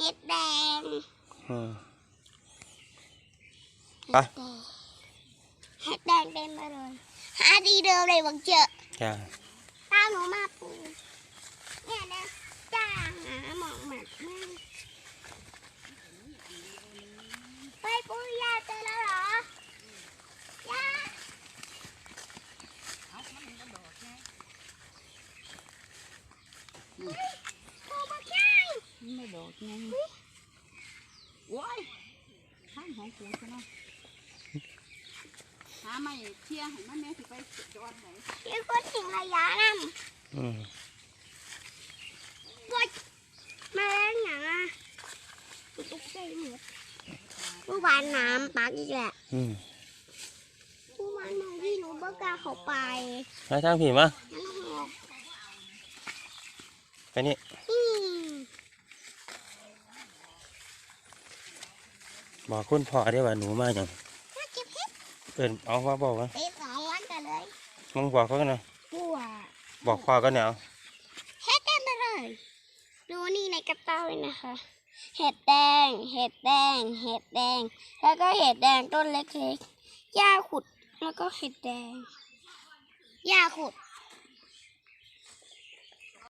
เห็ดแดงอืมเห็ไปดแดงเห็ดแดงเต็มไปเลยหาดีเดิมเลยบังเจอจ้าตา อกไงโอ้ยข้างของกูซะเนาะหาไม่เที่ยให้มันแม่สิไปจอดไหนที่คนถึงระยะนั่นอืมว่ามาเล่นอย่างอะกูตกใจหมดผู้วานน้ำปักอีกแหละอืมผู้วานมองที่หนูเบิกกล้าเข้าไปมาทางผีมานั่นหอกไปนี่ อืม บอกคุณพ่อได้ว่าหนูมาอย่างน่าเก็บเห็ดเอินเอาว่าบอกว่าไปสองวันกันเลยมึงบอกเขากันนะบัวบอกพ่อกันเนี่ยเอาเห็ดเต็มไปเลยดูนี่ในกระเป๋าเลยนะคะ เห็ดแดง เห็ดแดง เห็ดแดง แล้วก็เห็ดแดงต้นเล็กๆหญ้าขุดแล้วก็เห็ดแดงหญ้าขุด